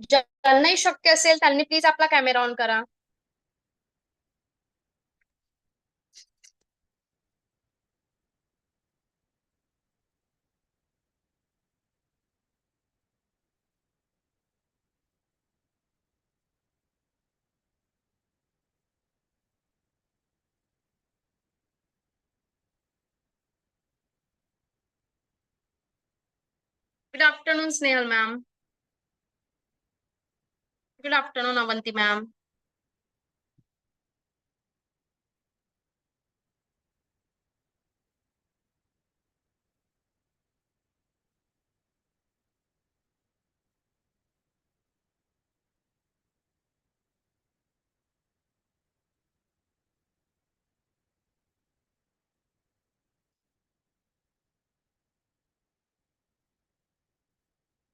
ज्यांनाही शक्य प्लीज़ आपला camera on करा. Good afternoon Snehal ma'am good afternoon Avanti ma'am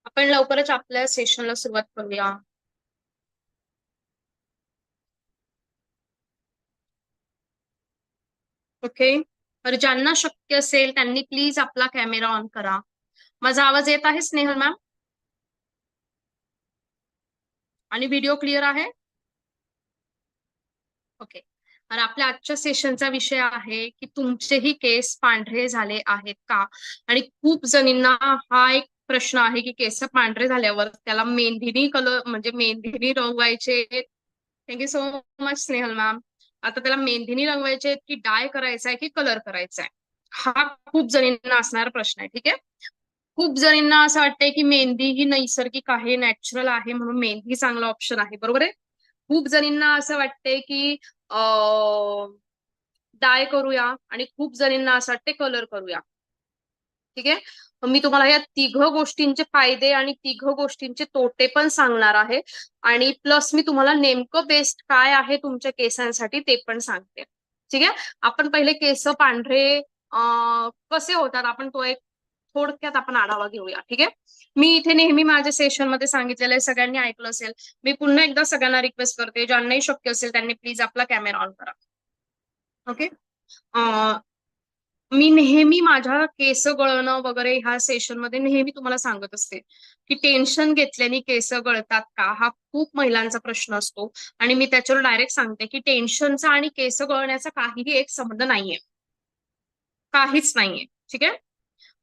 आपण लवकरच आपल्या सेशनला सुरुवात करूया ओके तर ज्यांना शक्य असेल त्यांनी प्लीज आपला कॅमेरा ऑन करा. माझा आवाज येत आहे स्नेहल मॅम आणि व्हिडिओ क्लिअर आहे? ओके तर आपल्या आजच्या सेशनचा विषय आहे की तुमचेही केस पांढरे झाले आहेत का? आणि खूप जणींना हा एक प्रश्न आहे की केस पांढरे झाल्यावर त्याला मेहंदीनी कलर म्हणजे मेहंदीनी रंगवायचे. Thank you so much Snehal ma'am आता त्याला मेहंदीनी रंगवायचे की डाय करायचा आहे की कलर करायचा आहे हा खूप जणींना असणारा प्रश्न आहे ठीक आहे? खूप जणींना असं वाटतंय की मेहंदी ही नैसर्गिक आहे नॅचरल आहे म्हणून मेहंदी चांगला ऑप्शन आहे बरोबर आहे? खूप जणींना असं वाटतंय की डाय करूया आणि खूप जणींना असं वाटते कलर करूया. ठीक आहे? मी तुम्हाला या तिघ गोष्टींचे फायदे आणि तिघ गोष्टींचे तोटे पण सांगणार आहे. आणि प्लस मी तुम्हाला नेमकं बेस्ट काय आहे तुमच्या केसांसाठी ते पण सांगते. ठीक आहे? आपण पहिले केस पांढरे कसे होतात? आपण तो एक थोडक्यात आपण आढावा घेऊया. ठीक आहे? मी इथे नेहमी माझ्या सेशनमध्ये सांगितलेलं आहे सगळ्यांनी ऐकलं असेल. मी पुन्हा एकदा सगळ्यांना रिक्वेस्ट करते. ज्यांनाही शक्य असेल त्यांनी प्लीज आपला कॅमेरा ऑन करा. ओके मी नेहमी माझ्या केस गळणं वगैरे ह्या सेशनमध्ये नेहमी तुम्हाला सांगत असते की टेन्शन घेतल्याने केस गळतात का? हा खूप महिलांचा प्रश्न असतो. आणि मी त्याच्यावर डायरेक्ट सांगते की टेन्शनचा आणि केस गळण्याचा काहीही एक संबंध नाहीये. काहीच नाहीये. ठीक आहे?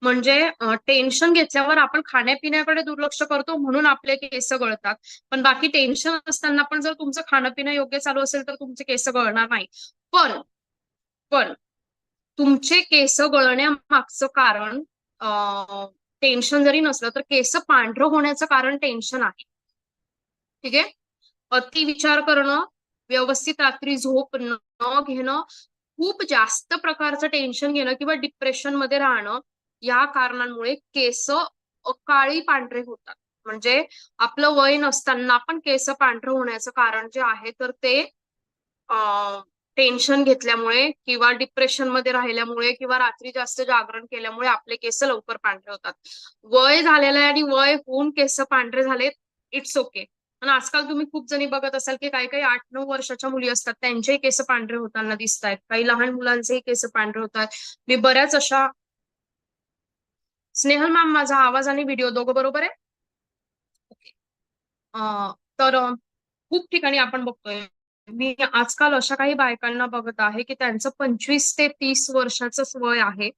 म्हणजे टेन्शन घेतल्यावर आपण खाण्यापिण्याकडे दुर्लक्ष करतो म्हणून आपले केस गळतात. पण बाकी टेन्शन असताना पण जर तुमचं खाणं पिणं योग्य चालू असेल तर तुमचे केस गळणार नाही. पण पण तुमचे केस गळण्यामागचं कारण टेन्शन जरी नसलं तर केस पांढरं होण्याचं कारण टेन्शन आहे. ठीक आहे? अति विचार करणं व्यवस्थित रात्री झोप न घेणं खूप जास्त प्रकारचं टेन्शन घेणं किंवा डिप्रेशनमध्ये राहणं या कारणांमुळे केस काळी पांढरे होतात. म्हणजे आपलं वय नसताना पण केस पांढरं होण्याचं कारण जे आहे तर ते टेन्शन घेतल्यामुळे किंवा डिप्रेशनमध्ये राहिल्यामुळे किंवा रात्री जास्त जागरण केल्यामुळे आपले केस लवकर पांढरे होतात. वय झालेलं आहे आणि वय होऊन केस पांढरे झालेत इट्स ओके पण आजकाल तुम्ही खूप जणी बघत असाल की काही काही आठ नऊ वर्षाच्या मुली असतात त्यांचेही केस पांढरे होताना दिसत आहेत काही लहान मुलांचेही केस पांढरे होतात. मी बऱ्याच अशा स्नेहल मॅम माझा आवाज आणि व्हिडिओ दोघं बरोबर आहे? तर खूप ठिकाणी आपण बघतोय. मी आजकाल अशा काही बायकांना बघत आहे की त्यांचं पंचवीस ते तीस वर्षाचं वय आहे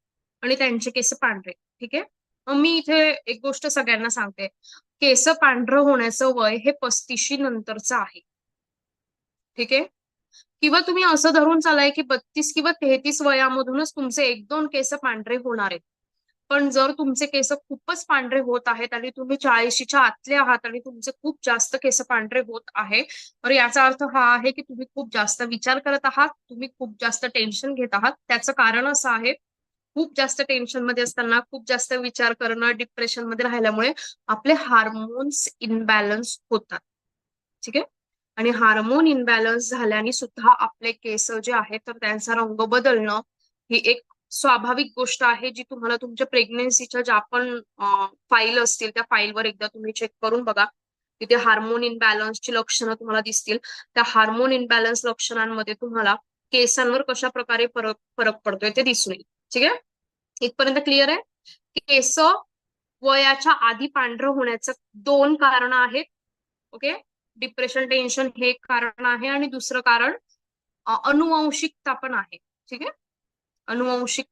आणि त्यांचे केस पांढरे ठीक आहे? मी इथे एक गोष्ट सगळ्यांना सांगते. केस पांढरं होण्याचं वय हे पस्तीशी नंतरचं आहे. ठीक आहे? किंवा तुम्ही असं धरून चालाय की बत्तीस किंवा तेहतीस वयामधूनच तुमचे एक दोन केस पांढरे होणार आहेत. पण जर तुमचे केस खूपच पांढरे होत आहेत आणि तुम्ही चाळीशीच्या आतले आहात आणि तुमचे खूप जास्त केस पांढरे होत आहे तर याचा अर्थ हा आहे की तुम्ही खूप जास्त विचार करत आहात तुम्ही खूप जास्त टेन्शन घेत आहात. त्याचं कारण असं आहे खूप जास्त टेन्शनमध्ये असताना खूप जास्त विचार करणं डिप्रेशनमध्ये राहिल्यामुळे आपले हार्मोन्स इनबॅलन्स होतात. ठीक आहे? आणि हार्मोन इनबॅलन्स झाल्याने सुद्धा आपले केस जे आहेत तर त्यांचा रंग बदलणं ही एक स्वाभाविक गोष्ट आहे जी तुम्हाला तुमच्या प्रेग्नेन्सीच्या ज्या पण फाईल असतील त्या फाईलवर एकदा तुम्ही चेक करून बघा. तिथे हार्मोन इनबॅलन्सची लक्षणं तुम्हाला दिसतील. त्या हार्मोन इनबॅलन्स लक्षणांमध्ये तुम्हाला केसांवर कशा प्रकारे फरक फरक पडतोय ते दिसून येईल. ठीक आहे? इथपर्यंत क्लिअर आहे? केस वयाच्या आधी पांढरं होण्याचं दोन कारण आहेत. ओके? डिप्रेशन टेन्शन हे एक कारण आहे आणि दुसरं कारण अनुवंशिकता पण आहे. ठीक आहे? अनुवंशिक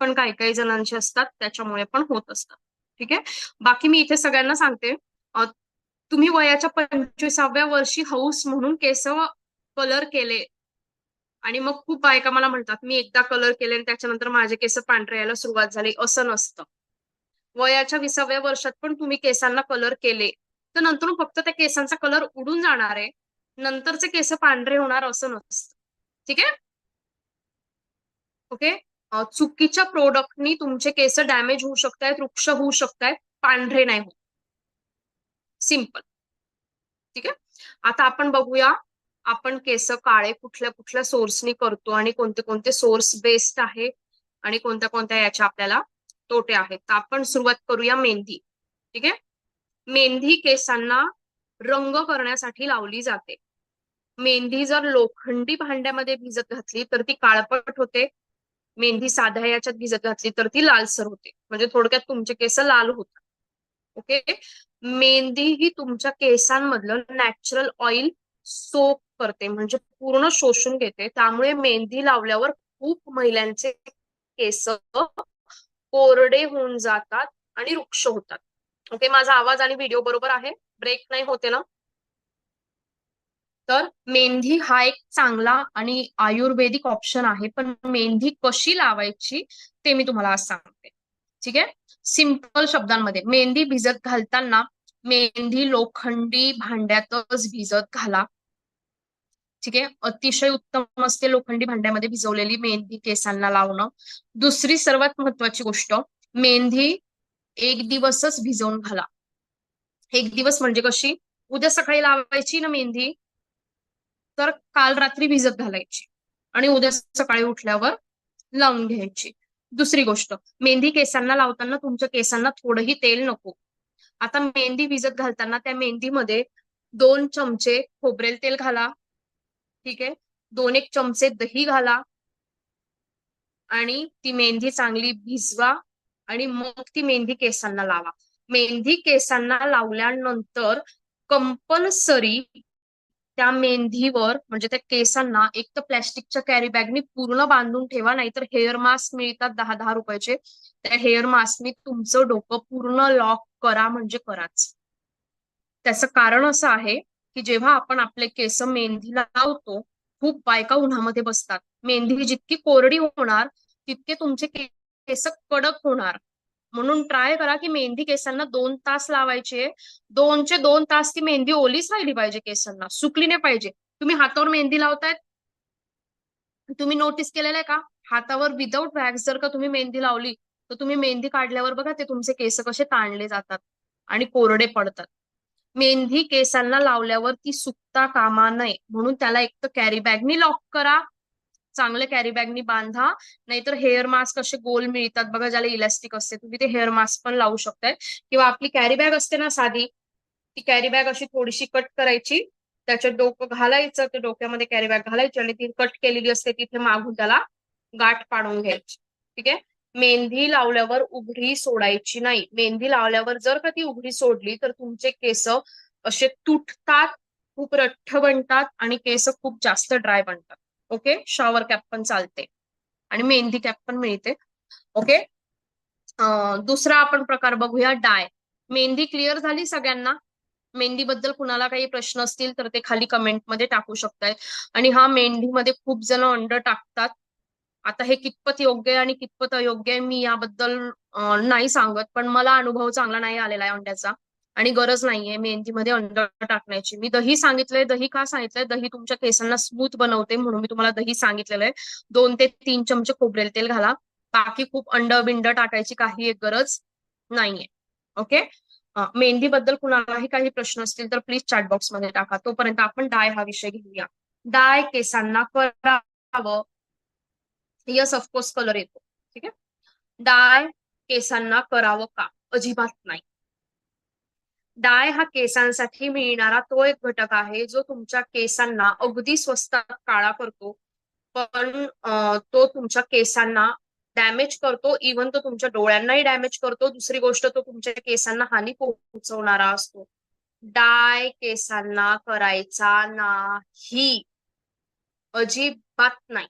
पण काही काही जणांचे असतात त्याच्यामुळे पण होत असतात. ठीक आहे? बाकी मी इथे सगळ्यांना सांगते. तुम्ही वयाच्या पंचवीसाव्या वर्षी हौस म्हणून केस कलर केले. आणि मग खूप बायका मला म्हणतात मी एकदा कलर केले आणि त्याच्यानंतर माझे केस पांढरे यायला सुरुवात झाली. असं नसतं. वयाच्या विसाव्या वर्षात पण तुम्ही केसांना कलर केले. तर नंतर फक्त त्या केसांचा कलर उडून जाणार आहे. नंतरचे केस पांढरे होणार असं नसतं. ठीक आहे? ओके चुकीच्या प्रोडक्टनी तुमचे केस डॅमेज होऊ शकतायत वृक्ष होऊ शकतायत पांढरे नाही होत. सिंपल ठीक आहे? आता आपण बघूया आपण केस काळे कुठल्या कुठल्या सोर्सनी करतो आणि कोणते कोणते सोर्स बेस्ड आहे आणि कोणत्या कोणत्या याच्या आपल्याला तोटे आहेत. तर आपण सुरुवात करूया मेहंदी. ठीक आहे? मेहंदी केसांना रंग करण्यासाठी लावली जाते. मेहंदी जर लोखंडी भांड्यामध्ये भिजत घातली तर ती काळपट होते. मेहंदी साध्या याच्यात भिजत घातली तर ती लालसर होते. म्हणजे थोडक्यात तुमचे केस लाल होतात. ओके? मेहंदी ही तुमच्या केसांमधलं नॅचरल ऑइल सोप करते. म्हणजे पूर्ण शोषून घेते. त्यामुळे मेहंदी लावल्यावर खूप महिलांचे केस कोरडे होऊन जातात आणि वृक्ष होतात. ओके? माझा आवाज आणि व्हिडिओ बरोबर आहे? ब्रेक नाही होते ना? तर मेहंदी हा एक चांगला आणि आयुर्वेदिक ऑप्शन आहे. पण मेहंदी कशी लावायची ते मी तुम्हाला आज सांगते. ठीक आहे? सिंपल शब्दांमध्ये. मेहंदी भिजत घालताना मेहंदी लोखंडी भांड्यातच भिजत घाला. ठीक आहे? अतिशय उत्तम असते लोखंडी भांड्यामध्ये भिजवलेली मेहंदी केसांना लावणं. दुसरी सर्वात महत्वाची गोष्ट मेहंदी एक दिवसच भिजवून घाला. एक दिवस म्हणजे कशी? उद्या सकाळी लावायची ना मेहंदी तर काल रात्री भिजत घालायची आणि उद्या सकाळी उठल्यावर लावून घ्यायची. दुसरी गोष्ट मेहंदी केसांना लावताना तुमच्या केसांना थोडंही तेल नको. आता मेहंदी भिजत घालताना त्या मेहंदीमध्ये दोन चमचे खोबरेल तेल घाला. ठीक आहे? दोन एक चमचे दही घाला. आणि ती मेहंदी चांगली भिजवा आणि मग ती मेहंदी केसांना लावा. मेहंदी केसांना लावल्यानंतर कंपल्सरी त्या मेहंदीवर म्हणजे त्या केसांना एक तर प्लॅस्टिकच्या कॅरी बॅगनी पूर्ण बांधून ठेवा नाहीतर हेअर मास्क मिळतात दहा दहा रुपयाचे. त्या हेअर मास्कनी तुमचं डोकं पूर्ण लॉक करा म्हणजे कराच. त्याचं कारण असं आहे की जेव्हा आपण आपले केस मेहंदीला लावतो खूप बायका उन्हामध्ये बसतात. मेहंदी जितकी कोरडी होणार तितके तुमचे केस कडक होणार. म्हणून ट्राय करा की मेहंदी केसांना दोन तास लावायचे. दोनचे दोन तास ती मेहंदी ओलीच राहिली पाहिजे केसांना सुकली नाही पाहिजे. तुम्ही हातावर मेहंदी लावतायत? तुम्ही नोटीस केलेलं आहे का? हातावर विदाऊट वॅक्स जर का तुम्ही मेहंदी लावली तर तुम्ही मेहंदी काढल्यावर बघा ते तुमचे केस कसे ताणले जातात आणि कोरडे पडतात. मेहंदी केसांना लावल्यावर ती सुकता कामा नये म्हणून त्याला एक तर कॅरी बॅगनी लॉक करा. चांगलं कॅरी बॅगनी बांधा. नाहीतर हेअर मास्क असे गोल मिळतात. बघा ज्याला इलास्टिक असते तुम्ही ते हेअर मास्क पण लावू शकताय. किंवा आपली कॅरी बॅग असते ना साधी ती कॅरी बॅग अशी थोडीशी कट करायची. त्याच्यात डोकं घालायचं ते डोक्यामध्ये कॅरी बॅग घालायची आणि ती कट केलेली असते तिथे मागून त्याला गाठ पाडून घ्यायची. ठीक आहे? मेहंदी लावल्यावर उघडी सोडायची नाही. मेहंदी लावल्यावर जर का ती उघडी सोडली तर तुमचे केस असे तुटतात खूप रठ्ठ बनतात आणि केस खूप जास्त ड्राय बनतात. ओके? शॉवर कॅप पण चालते. आणि मेहंदी कॅप पण मिळते. ओके? दुसरा आपण प्रकार बघूया डाय. मेहंदी क्लिअर झाली सगळ्यांना? मेहंदीबद्दल कुणाला काही प्रश्न असतील तर ते खाली कमेंटमध्ये टाकू शकताय. आणि हा मेहंदीमध्ये खूप जण अंड टाकतात. आता हे कितपत योग्य आहे आणि कितपत अयोग्य आहे मी याबद्दल नाही सांगत पण मला अनुभव चांगला नाही आलेला आहे अंड्याचा. आणि गरज नाहीये मेहंदीमध्ये अंड टाकण्याची. मी दही सांगितलंय दही का सांगितलंय? दही तुमच्या केसांना स्मूथ बनवते म्हणून मी तुम्हाला दही सांगितलेलं आहे दोन ते तीन चमचे खोबरेल तेल घाला. बाकी खूप अंड बिंड टाकायची काही एक गरज नाहीये. ओके मेहंदीबद्दल कुणालाही काही प्रश्न असतील तर प्लीज चॅट बॉक्समध्ये टाका. तोपर्यंत आपण डाय हा विषय घेऊया. डाय केसांना करावं. यस ऑफकोर्स कलर येतो. ठीक आहे? डाय केसांना करावं का? अजिबात नाही. डाय हा केसांसाठी मिळणारा तो एक घटक आहे जो तुमच्या केसांना अगदी स्वस्तात काळा करतो. पण तो तुमच्या केसांना डॅमेज करतो. इवन तो तुमच्या डोळ्यांनाही डॅमेज करतो. दुसरी गोष्ट तो तुमच्या केसांना हानी पोहोचवणारा असतो. डाय केसांना करायचा नाही. अजिबात नाही.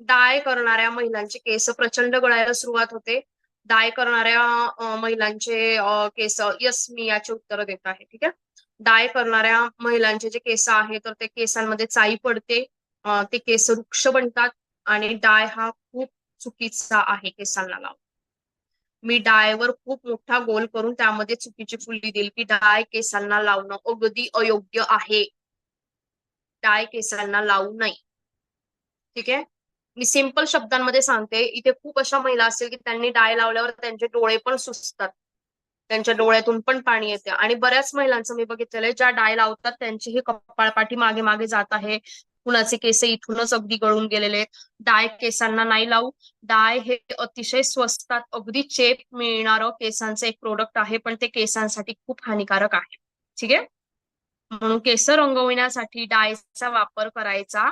डाय करणाऱ्या महिलांचे केस प्रचंड गळायला सुरुवात होते. डाय करणाऱ्या महिलांचे केस यस मी याचे उत्तर देत आहे ठीक आहे? डाय करणाऱ्या महिलांचे जे केस आहे तर ते केसांमध्ये चाई पडते ते केस वृक्ष बनतात आणि डाय हा खूप चुकीचा आहे केसांना लावून. मी डायवर खूप मोठा गोल करून त्यामध्ये चुकीची फुल्ली देईल की डाय केसांना लावणं अगदी अयोग्य आहे. डाय केसांना लावू नये. ठीक आहे? मी सिंपल शब्दांमध्ये सांगते. इथे खूप अशा महिला असतील की त्यांनी डाय लावल्यावर त्यांचे डोळे पण सुचतात त्यांच्या डोळ्यातून पण पाणी येते. आणि बऱ्याच महिलांचं मी बघितलेलं आहे ज्या डाय लावतात त्यांची ही कपाळपाठी मागे मागे जात आहे. कुणाचे केस इथूनच अगदी गळून गेलेले डाय केसांना नाही लावू. डाय हे अतिशय स्वस्तात अगदी चेप मिळणारं केसांचं एक प्रोडक्ट आहे पण ते केसांसाठी खूप हानिकारक आहे. ठीक आहे? म्हणून केस रंगविण्यासाठी डायचा वापर करायचा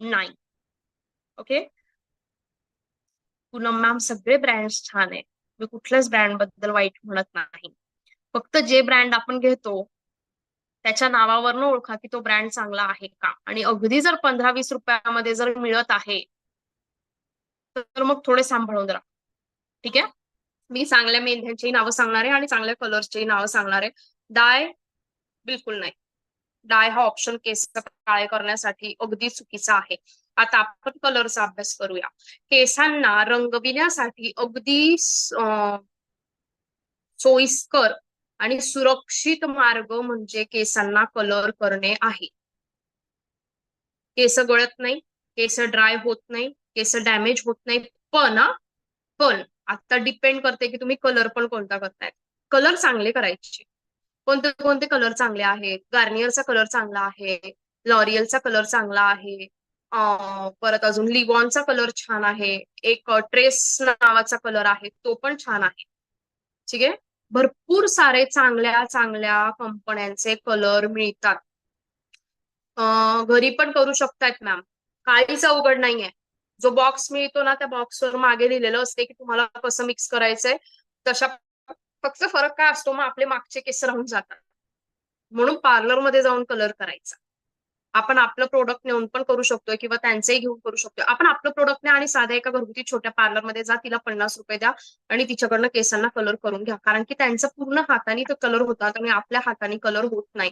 नाही. ओके? पूनम मॅम सगळे ब्रँड छान आहे मी कुठल्याच ब्रँडबद्दल वाईट म्हणत नाही. फक्त जे ब्रँड आपण घेतो त्याच्या नावावरनं ओळखा की तो ब्रँड चांगला आहे का? आणि अगदी जर पंधरा वीस रुपयामध्ये जर मिळत आहे तर मग थोडे सांभाळून राहा. ठीक आहे? मी चांगल्या मेंढ्यांची नावं सांगणार आहे आणि चांगल्या कलर्सची नावं सांगणार आहे. डाय बिलकुल नाही. डाय हा ऑप्शन केस काळे करण्यासाठी अगदी चुकीचा आहे. आता आपण कलरचा अभ्यास करूया. केसांना रंगविण्यासाठी अगदी सोयीस्कर आणि सुरक्षित मार्ग म्हणजे केसांना कलर करणे आहे. केस गळत नाही केस ड्राय होत नाही केस डॅमेज होत नाही पण पण आता डिपेंड करते की तुम्ही कलर पण कोणता करताय. कलर चांगले करायचे. कोणते कोणते कलर चांगले आहेत? गार्नियरचा कलर चांगला आहे. लॉरियलचा कलर चांगला आहे. परत अजून लिवॉनचा कलर छान आहे. एक ट्रेस नावाचा कलर आहे. तो पण छान आहे. ठीक आहे? भरपूर सारे चांगल्या चांगल्या कंपन्यांचे कलर मिळतात. घरी पण करू शकतात मॅम काहीच अवघड नाहीये. जो बॉक्स मिळतो ना त्या बॉक्सवर मागे लिहिलेलं असते की तुम्हाला कसं मिक्स करायचंय. तशा फक्त फरक काय असतो? मग आपले मागचे केस राहून जातात. म्हणून पार्लरमध्ये जाऊन कलर करायचा. आपण आपलं प्रोडक्ट नेऊन पण करू शकतोय किंवा त्यांचंही घेऊन करू शकतोय. आपण आपलं प्रोडक्ट ने आणि साध्या एका घरगुती छोट्या पार्लरमध्ये जा तिला पन्नास रुपये द्या आणि तिच्याकडनं केसांना कलर करून घ्या. कारण की त्यांचा पूर्ण हाताने तो कलर होता आणि आपल्या हाताने कलर होत नाही.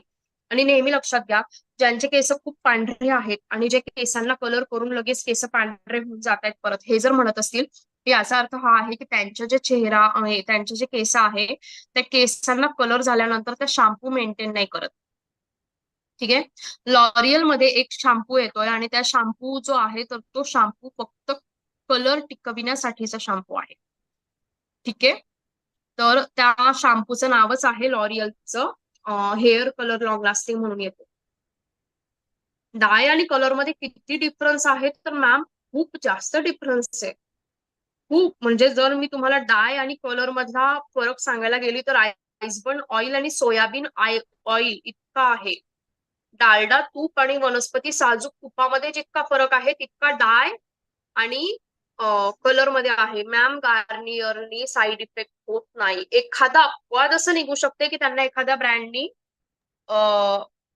आणि नेहमी लक्षात घ्या ज्यांचे केस खूप पांढरे आहेत आणि जे केसांना कलर करून लगेच केस पांढरे होऊन जात आहेत परत हे जर म्हणत असतील याचा अर्थ हा आहे की त्यांचा जे चेहरा आहे त्यांचे जे केस आहे त्या केसांना कलर झाल्यानंतर त्या शॅम्पू मेंटेन नाही करत. ठीक आहे? लॉरियलमध्ये एक शॅम्पू येतोय आणि त्या शॅम्पू जो आहे तर तो शॅम्पू फक्त कलर टिकविण्यासाठीचा शॅम्पू आहे. ठीक आहे? तर त्या शॅम्पूचं नावच आहे लॉरियलचं हेअर कलर लॉंग लास्टिंग म्हणून येतो. डाय आणि कलरमध्ये किती डिफरन्स आहे? तर मॅम खूप जास्त डिफरन्स आहे. खूप म्हणजे जर मी तुम्हाला डाय आणि कलर मधला फरक सांगायला गेली तर आयसबर्न ऑइल आणि सोयाबीन ऑइल इतका आहे. डालडा तूप आणि वनस्पती साजूक तुपामध्ये जितका फरक आहे तितका डाय आणि कलरमध्ये आहे. मॅम गार्नियरनी साईड इफेक्ट होत नाही. एखादा अपवाद असं निघू शकते की त्यांना एखाद्या ब्रँडनी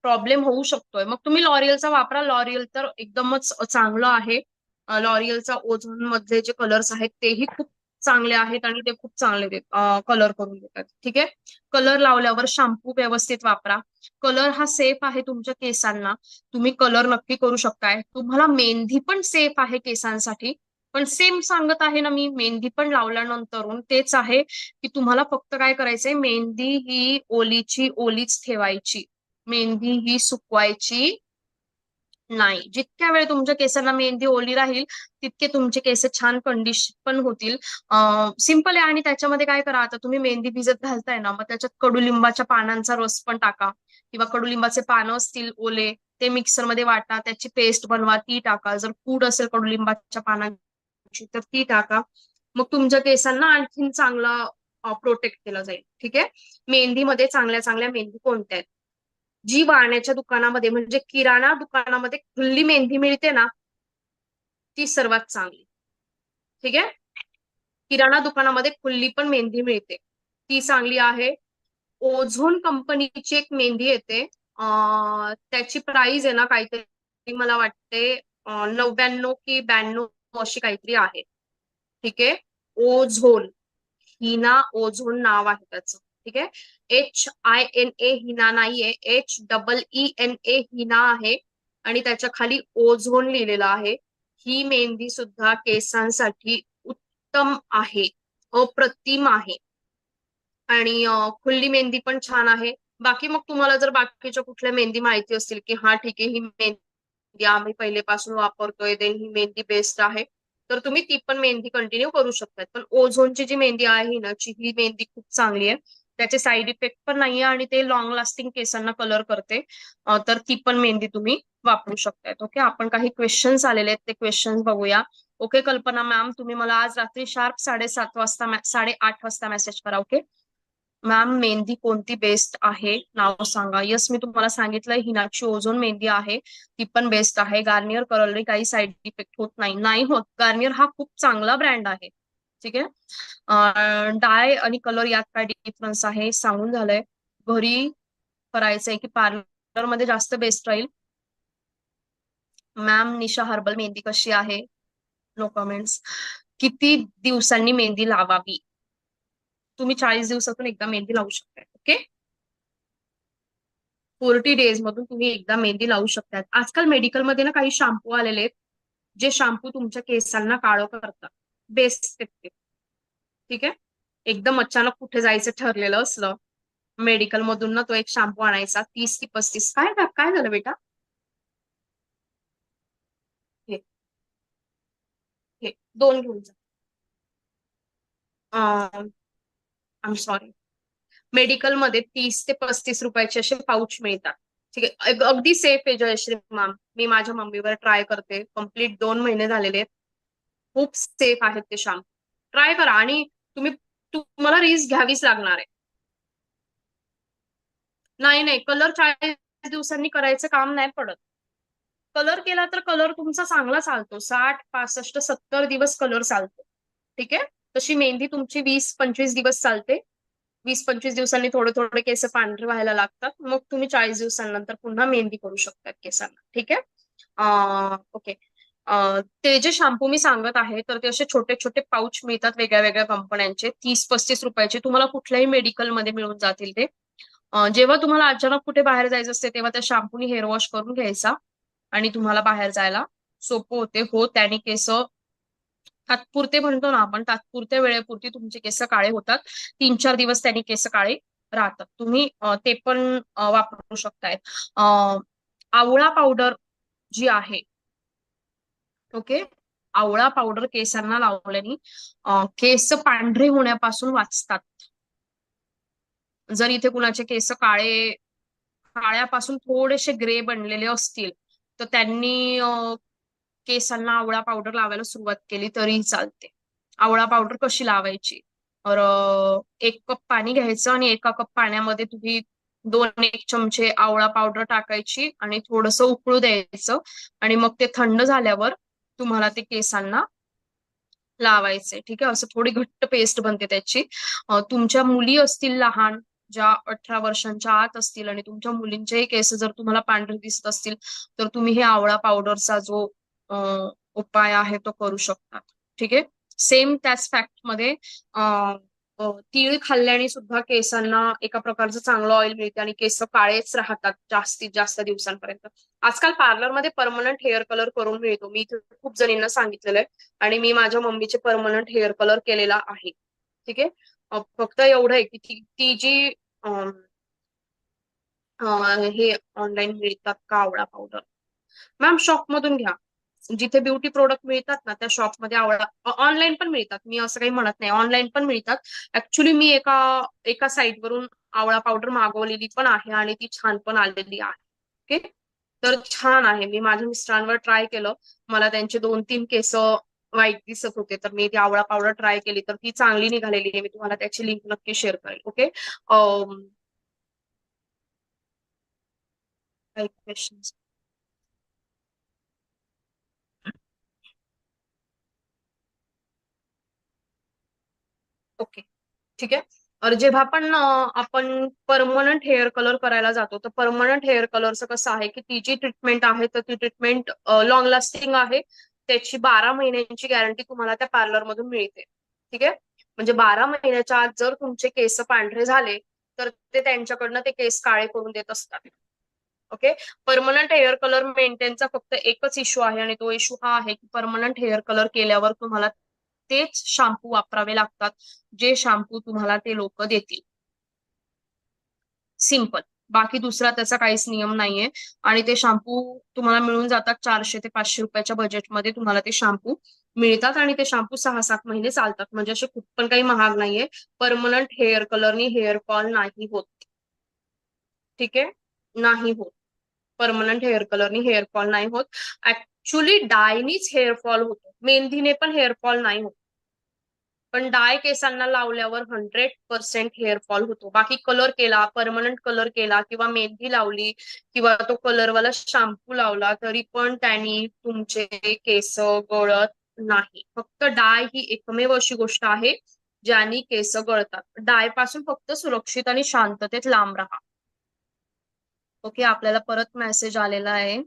प्रॉब्लेम होऊ शकतोय. मग तुम्ही लॉरियलचा वापरा. लॉरियल तर एकदमच चांगलं आहे. लॉरियलचा ओझोन मधले जे कलर्स आहेत तेही खूप चांगले आहेत आणि ते खूप चांगले कलर करून देतात. ठीक आहे? कलर लावल्यावर शॅम्पू व्यवस्थित वापरा. कलर हा सेफ आहे तुमच्या केसांना. तुम्ही कलर नक्की करू शकताय. तुम्हाला मेहंदी पण सेफ आहे केसांसाठी. पण सेम सांगत आहे ना मी मेहंदी पण लावल्यानंतर तेच आहे की तुम्हाला फक्त काय करायचंय मेहंदी ही ओलीची ओलीच ठेवायची. मेहंदी ही सुकवायची. नाही. जितक्या वेळ तुमच्या केसांना मेहंदी ओली राहील तितके तुमचे केस छान कंडिशन पण होतील. सिंपल आहे आणि त्याच्यामध्ये काय करा आता तुम्ही मेहंदी भिजत घालताय ना मग त्याच्यात कडुलिंबाच्या पानांचा रस पण टाका. किंवा कडुलिंबाचे पानं असतील ओले ते मिक्सरमध्ये वाटा त्याची पेस्ट बनवा ती टाका. जर फूड असेल कडुलिंबाच्या पानांची तर ती टाका. मग तुमच्या केसांना आणखीन चांगला प्रोटेक्ट केलं जाईल. ठीक आहे? मेहंदीमध्ये चांगल्या चांगल्या मेहंदी कोणत्या आहेत? जी वाण्याच्या दुकानामध्ये म्हणजे किराणा दुकानामध्ये खुल्ली मेहंदी मिळते ना ती सर्वात चांगली. ठीक आहे? किराणा दुकानामध्ये खुल्ली पण मेहंदी मिळते. ती चांगली आहे. ओझोन कंपनीची एक मेहंदी येते. त्याची प्राइस आहे ना काहीतरी मला वाटते नव्याण्णव कि ब्याण्णव अशी काहीतरी आहे. ठीक आहे? ओझोन. हिना ओझोन नाव आहे त्याचं. ठीक आहे H I N A Hina नाहीये H double E N A Hina आहे. आणि त्याच्याखाली ओझोन लिहिलेलं आहे. ही मेहंदी सुद्धा केसांसाठी उत्तम आहे. अप्रतिम आहे. आणि खुल्ली मेहंदी पण छान आहे. बाकी मग तुम्हाला जर बाकीच्या कुठल्या मेहंदी माहिती असतील की हा ठीक आहे ही मेहंदी आम्ही पहिलेपासून वापरतोय देन ही मेहंदी बेस्ट आहे तर तुम्ही ती पण मेहंदी कंटिन्यू करू शकतात पण ओझोनची जी मेहंदी आहे ना ची ही मेहंदी खूप चांगली आहे. त्याचे साईड इफेक्ट पण नाहीये आणि ते लॉंग लास्टिंग केसांना कलर करते. तर ती पण मेहंदी तुम्ही वापरू शकतायत ओके आपण काही क्वेश्चन्स आलेले आहेत ते क्वेश्चन्स बघूया. ओके कल्पना मॅम तुम्ही मला आज रात्री शार्प साडेसात वाजता साडेआठ वाजता मेसेज करा ओके मॅम मेहंदी कोणती बेस्ट आहे? नाव सांगा. यस मी तुम्हाला सांगितलं हिनाची ओझोन मेहंदी आहे. ती पण बेस्ट आहे. गार्नियर कलरने काही साईड इफेक्ट होत नाही. नाही होत. गार्नियर हा खूप चांगला ब्रँड आहे. ठीक आहे? डाय आणि कलर यात काय डिफरन्स आहे? सांगून झालंय. घरी करायचंय की पार्लरमध्ये जास्त बेस्ट राहील. मॅम निशा हर्बल मेहंदी कशी आहे? नो कमेंट्स किती दिवसांनी मेहंदी लावावी? तुम्ही चाळीस दिवसातून एकदा मेहंदी लावू शकता ओके फोर्टी डेज मधून तुम्ही एकदा मेहंदी लावू शकतात आजकाल मेडिकलमध्ये ना काही शॅम्पू आलेले आहेत जे शॅम्पू तुमच्या केसांना काळं करतात. बेस्ट ठीक आहे? एकदम अचानक कुठे जायचं ठरलेलं असलं मेडिकल मधून ना तो एक शॅम्पू आणायचा तीस की पस्तीस. काय काय झालं बेटा? हे. हे दोन घेऊन जा. आय सॉरी मेडिकलमध्ये तीस ते पस्तीस रुपयाचे असे पाऊच मिळतात. ठीक आहे? अगदी सेफ आहे जयश्री मॅम मी माझ्या मम्मीवर ट्राय करते. कंप्लीट दोन महिने झालेले आहेत. खूप सेफ आहेत ते शॅम्पू ट्राय करा आणि तुम्ही तुम्हाला रिस्क घ्यावीच लागणार आहे. नाही नाही कलर चाळीस दिवसांनी करायचं काम नाही पडत. कलर केला तर कलर तुमचा चांगला चालतो. साठ पासष्ट सत्तर दिवस कलर चालतो. ठीक आहे? तशी मेहंदी तुमची वीस पंचवीस दिवस चालते. वीस पंचवीस दिवसांनी थोडे थोडे केस पांढरे व्हायला लागतात. मग तुम्ही चाळीस दिवसांनंतर पुन्हा मेहंदी करू शकतात केसांना. ठीक आहे? ओके ते जे शॅम्पू मी सांगत आहे तर ते असे छोटे छोटे पाऊच मिळतात वेगळ्या वेगळ्या कंपन्यांचे. तीस पस्तीस रुपयाचे. तुम्हाला कुठल्याही मेडिकलमध्ये मिळून जातील ते. जेव्हा तुम्हाला अचानक कुठे बाहेर जायचं असते तेव्हा त्या शॅम्पूनी हेअर वॉश करून घ्यायचा आणि तुम्हाला बाहेर जायला सोपं होते. हो त्याने केस तात्पुरते म्हणतो ना आपण तात्पुरत्या वेळेपुरती तुमचे केस काळे होतात. तीन चार दिवस त्यांनी केस काळे राहतात. तुम्ही ते पण वापरू शकताय. आवळा पावडर जी आहे ओके? आवळा पावडर केसांना लावल्याने केस पांढरे होण्यापासून वाचतात. जर इथे कुणाचे केस काळे काळ्यापासून थोडेसे ग्रे बनलेले असतील तर त्यांनी केसांना आवळा पावडर लावायला सुरुवात केली तरी चालते. आवळा पावडर कशी लावायची? तर एक कप पाणी घ्यायचं आणि एका कप पाण्यामध्ये तुम्ही दोन एक चमचे आवळा पावडर टाकायची आणि थोडस उकळू द्यायचं. आणि मग ते थंड झाल्यावर तुम्हाला ते केसांना लावायचे ठीक आहे? असं थोडी घट्ट पेस्ट बनते त्याची. तुमच्या मुली असतील लहान ज्या अठरा वर्षांच्या आत असतील आणि तुमच्या मुलींचेही केस जर तुम्हाला पांढरे दिसत असतील तर तुम्ही हे आवळा पावडरचा जो उपाय आहे तो करू शकता. ठीक आहे? सेम त्याच फॅक्टमध्ये तीळ खाल्ल्याने सुद्धा केसांना एका प्रकारचं चांगलं ऑइल मिळते आणि केस काळेच राहतात जास्तीत जास्त दिवसांपर्यंत. आजकाल पार्लरमध्ये परमनंट हेअर कलर करून मिळतो. मी खूप जणींना सांगितलेलं आहे आणि मी माझ्या मम्मीचे परमनंट हेअर कलर केलेला आहे. ठीक आहे? फक्त एवढं आहे की ती जी हे ऑनलाईन मिळतात कावळा पावडर मॅम शॉप मधून घ्या. जिथे ब्युटी प्रोडक्ट मिळतात ना त्या शॉपमध्ये आवडा ऑनलाईन पण मिळतात. मी असं काही म्हणत नाही. ऑनलाईन पण मिळतात. ऍक्च्युली मी एका एका साईटवरून आवळा पावडर मागवलेली पण आहे आणि ती छान पण आलेली आहे. ओके तर छान आहे. मी माझ्या मिस्टरांवर ट्राय केलं. मला त्यांचे दोन तीन केस वाईट दिसत होते. तर मी ती आवळा पावडर ट्राय केली. तर ती चांगली निघालेली आहे. मी तुम्हाला त्याची लिंक नक्की शेअर करेल. ओके काही क्वेश्चन्स ओके ठीक आहे. और जेव्हा पण आपण परमनंट हेअर कलर करायला जातो तर परमनंट हेअर कलरचं कसं आहे की ती जी ट्रीटमेंट आहे तर ती ट्रीटमेंट लॉंग लास्टिंग आहे. त्याची बारा महिन्यांची गॅरंटी तुम्हाला त्या पार्लर मधून मिळते. ठीक आहे? म्हणजे बारा महिन्याच्या आत जर तुमचे केस पांढरे झाले तर ते त्यांच्याकडनं ते केस काळे करून देत असतात. ओके परमनंट हेअर कलर मेंटेनचा फक्त एकच इश्यू आहे आणि तो इश्यू हा आहे की परमनंट हेअर कलर केल्यावर तुम्हाला तेच शॅम्पू वापरावे लागतात जे शॅम्पू तुम्हाला ते लोक देतील. सिंपल बाकी दुसरा त्याचा काहीच नियम नाहीये. आणि ते शॅम्पू तुम्हाला मिळून जातात चारशे ते पाचशे रुपयाच्या बजेटमध्ये तुम्हाला ते शॅम्पू मिळतात आणि ते शॅम्पू सहा सात महिने चालतात. म्हणजे असे खूप पण काही महाग नाहीये. परमनंट हेअर कलरनी हेअर फॉल नाही होत. ठीक? आहे नाही होत. परमनंट हेअर कलरनी हेअर फॉल नाही होत. ऍक्च्युली डायनीच हेअर फॉल होतो. मेहंदीने पण हेअर फॉल नाही होत. पण डाय केसांना लावल्यावर हंड्रेड पर्सेंट हेअर फॉल होतो. बाकी कलर केला परमनंट कलर केला किंवा मेहंदी लावली किंवा तो कलरवाला शॅम्पू लावला तरी पण त्यांनी तुमचे केस गळत नाही. फक्त डाय ही एकमेव अशी गोष्ट आहे ज्यानी केस गळतात. डायपासून फक्त सुरक्षित आणि शांततेत लांब राहा. ओके आपल्याला परत मेसेज आलेला आहे.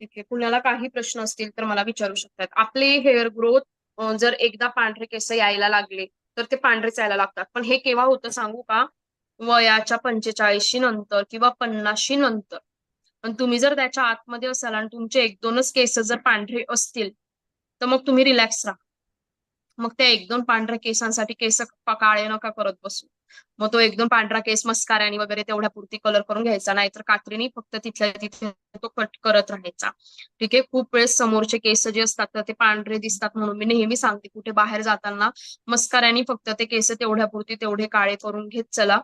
ठीक आहे. कुणाला काही प्रश्न असतील तर मला विचारू शकतात. आपले हेअर ग्रोथ जर एकदा पांढरे केस यायला लागले तर ते पांढरेच यायला लागतात. पण हे केव्हा होतं सांगू का? वयाच्या पंचेचाळीशी नंतर किंवा पन्नाशी नंतर. पण तुम्ही जर त्याच्या आतमध्ये असाल आणि तुमचे एक दोनच केस जर पांढरे असतील तर मग तुम्ही रिलॅक्स राहा. मग त्या एकदम पांढऱ्या केसांसाठी केस काळे नका करत बसू. मग तो एकदम पांढरा केस मस्काऱ्याने वगैरे तेवढ्या पुरती कलर करून घ्यायचा नाहीतर कात्रीने फक्त तिथल्या तिथे तो कट करत राहायचा. ठीक आहे? खूप वेळेस समोरचे केस जे असतात तर ते पांढरे दिसतात म्हणून मी नेहमी सांगते कुठे बाहेर जाताना मस्काऱ्याने फक्त ते केस तेवढ्या पुरती तेवढे काळे करून घेत चला.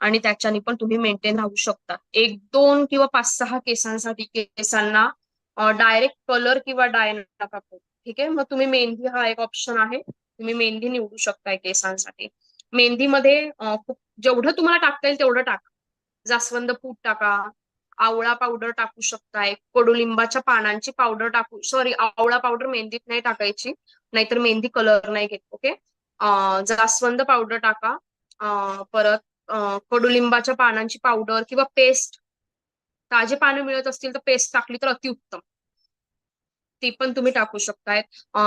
आणि त्याच्याने पण तुम्ही मेंटेन राहू शकता. एक दोन किंवा पाच सहा केसांसाठी केसांना डायरेक्ट कलर किंवा डाय नका करू. ठीक आहे? मग तुम्ही मेहंदी हा एक ऑप्शन आहे. तुम्ही मेहंदी निवडू शकताय केसांसाठी. मेहंदीमध्ये खूप जेवढं तुम्हाला टाकता येईल तेवढं टाका. जास्वंद फूट टाका आवळा पावडर टाकू शकताय कडुलिंबाच्या पानांची पावडर टाकू सॉरी आवळा पावडर मेहंदीत नाही टाकायची नाहीतर मेहंदी कलर नाही घेत ओके जास्वंद पावडर टाका परत कडुलिंबाच्या पानांची पावडर किंवा पेस्ट ताजे पानं मिळत असतील तर पेस्ट टाकली तर अतिउत्तम. ती पण तुम्ही टाकू शकताय.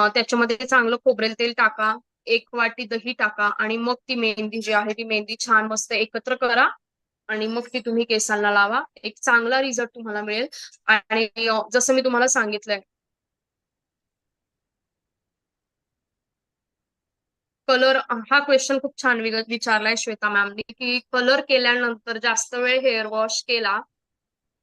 त्याच्यामध्ये चांगलं खोबरेल तेल टाका एक वाटी दही टाका आणि मग ती मेहंदी जी आहे ती मेहंदी छान मस्त एकत्र करा आणि मग ती तुम्ही केसांना लावा. एक चांगला रिझल्ट तुम्हाला मिळेल. आणि जसं मी तुम्हाला सांगितलंय. कलर हा क्वेश्चन खूप छान विचारलाय श्वेता मॅमनी की कलर केल्यानंतर जास्त वेळ हेअर वॉश केला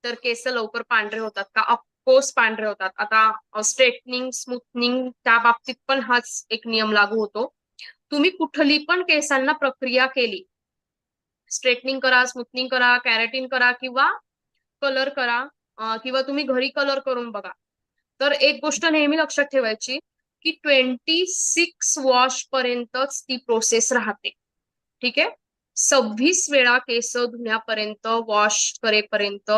तर केस लवकर पांढरे होतात का? कोर्स पांढरे होतात आता स्ट्रेटनिंग स्मूथनिंग त्या बाबतीत पण हाच एक नियम लागू होतो. तुम्ही कुठली पण केसांना प्रक्रिया केली स्ट्रेटनिंग करा स्मूथनिंग करा कॅरेटिन करा किंवा कलर करा किंवा तुम्ही घरी कलर करून बघा. तर एक गोष्ट नेहमी लक्षात ठेवायची की ट्वेंटी सिक्स वॉश पर्यंतच ती प्रोसेस राहते. ठीक आहे? सव्वीस वेळा केस धुण्यापर्यंत वॉश करेपर्यंत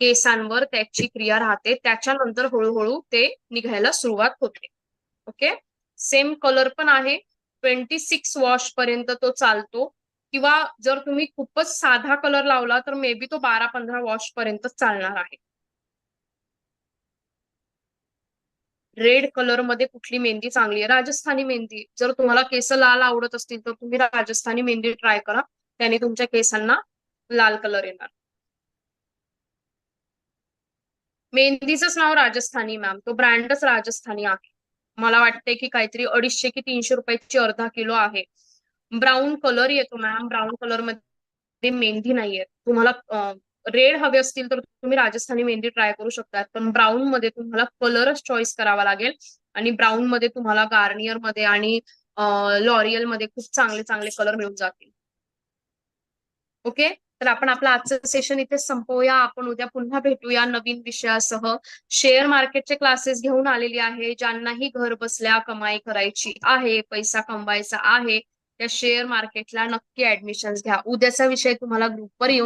केसांवर त्याची क्रिया राहते. त्याच्यानंतर हळूहळू ते निघायला सुरुवात होते. ओके सेम कलर पण आहे. ट्वेंटी सिक्स वॉश पर्यंत तो चालतो. किंवा जर तुम्ही खूपच साधा कलर लावला तर मे बी तो बारा पंधरा वॉश पर्यंत चालणार आहे. रेड कलरमध्ये कुठली मेहंदी चांगली आहे? राजस्थानी मेहंदी. जर तुम्हाला केस लाल आवडत असतील तर तुम्ही राजस्थानी मेहंदी ट्राय करा. त्याने तुमच्या केसांना लाल कलर येणार. मेहंदीचंच नाव राजस्थानी मॅम तो ब्रँडच राजस्थानी आहे. मला वाटते की काहीतरी अडीचशे की तीनशे रुपयाची अर्धा किलो आहे. ब्राऊन कलर येतो मॅम ब्राऊन कलरमध्ये मेहंदी नाहीये. तुम्हाला रेड हवे असतील तर तुम्ही राजस्थानी मेहंदी ट्राय करू शकता पण ब्राऊन मध्ये तुम्हाला कलरच चॉईस करावा लागेल. आणि ब्राऊन मध्ये तुम्हाला गार्नियरमध्ये आणि लॉरियलमध्ये खूप चांगले चांगले कलर मिळून जातील. ओके? तर आपण आपलं आजचं सेशन इथे संपवूया. आपण उद्या पुन्हा भेटूया नवीन विषयासह. शेअर मार्केटचे क्लासेस घेऊन आलेली आहे. ज्यांनाही घर बसल्या कमाई करायची आहे पैसा कमवायचा आहे त्या शेअर मार्केटला नक्की ऍडमिशन घ्या. उद्याचा विषय तुम्हाला ग्रुपवर येऊन